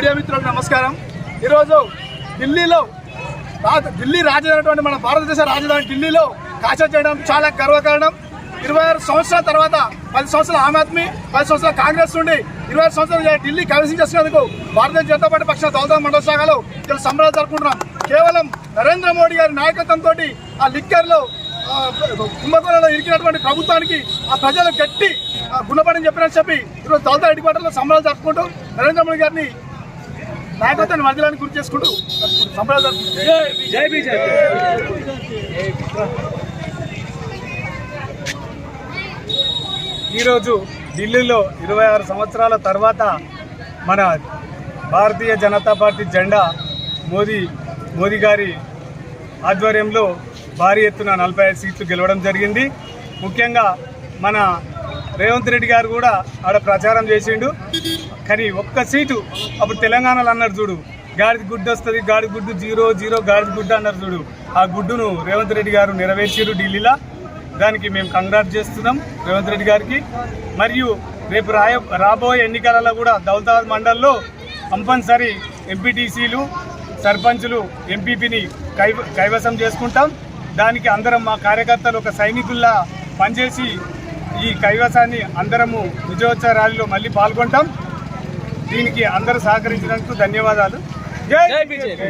Media మిత్రులకు నమస్కారం. ఈరోజు ఢిల్లీలో ఢిల్లీ రాజధాని మన భారతదేశ రాజధాని ఢిల్లీలో కాచా చేయడం చాలా గర్వకారణం. ఇరవై ఆరు సంవత్సరాల తర్వాత పది సంవత్సరాల ఆమ్ ఆద్మీ పది సంవత్సరాల కాంగ్రెస్ నుండి ఇరవై ఆరు సంవత్సరాలు ఢిల్లీ కైవసం చేసినందుకు భారతీయ జనతా పార్టీ పక్షాన దౌదా మండల శాఖలో ఇలా సంబరాలు జరుపుకుంటున్నాం. కేవలం నరేంద్ర మోడీ గారి నాయకత్వంతో ఆ లిక్కర్లో కుంభకోణంలో ఇరికినటువంటి ప్రభుత్వానికి ఆ ప్రజలు గట్టి ఆ, గుణపడని చెప్పినని చెప్పి ఈరోజు దళిత హెడ్క్వార్టర్లో సంబరాలు జరుపుకుంటూ నరేంద్ర మోడీ గారిని నాయకత్వాన్ని వర్ధలాన్ని గుర్తు చేసుకుంటూ జరుపుకుంటాం ఈరోజు ఢిల్లీలో ఇరవై ఆరు సంవత్సరాల తర్వాత మన భారతీయ జనతా పార్టీ జెండా మోదీ మోదీ గారి ఆధ్వర్యంలో భారీ ఎత్తున నలభై ఐదు సీట్లు గెలవడం జరిగింది. ముఖ్యంగా మన రేవంత్ రెడ్డి గారు కూడా ఆడ ప్రచారం చేసిండు. కానీ ఒక్క సీటు అప్పుడు తెలంగాణలో అన్నారు చూడు గాడిద గుడ్డు వస్తుంది గాడిద గుడ్డు జీరో జీరో గాడిద గుడ్డు అన్నారు చూడు. ఆ గుడ్డును రేవంత్ రెడ్డి గారు నెరవేర్చారు ఢిల్లీలో. దానికి మేము కంగ్రాట్ చేస్తున్నాం రేవంత్ రెడ్డి గారికి. మరియు రేపు రాయ రాబోయే ఎన్నికలలో కూడా దౌలతాబాద్ మండల్లో కంపల్సరీ ఎంపీటీసీలు సర్పంచులు ఎంపీపీని కైవ కైవసం చేసుకుంటాం. దానికి అందరం మా కార్యకర్తలు ఒక సైనికుల్లా పనిచేసి ఈ కైవసాన్ని అందరము విజయోత్సవ ర్యాలీలో మళ్ళీ పాల్గొంటాం. దీనికి అందరూ సహకరించినందుకు ధన్యవాదాలు. జై బీజేపీ.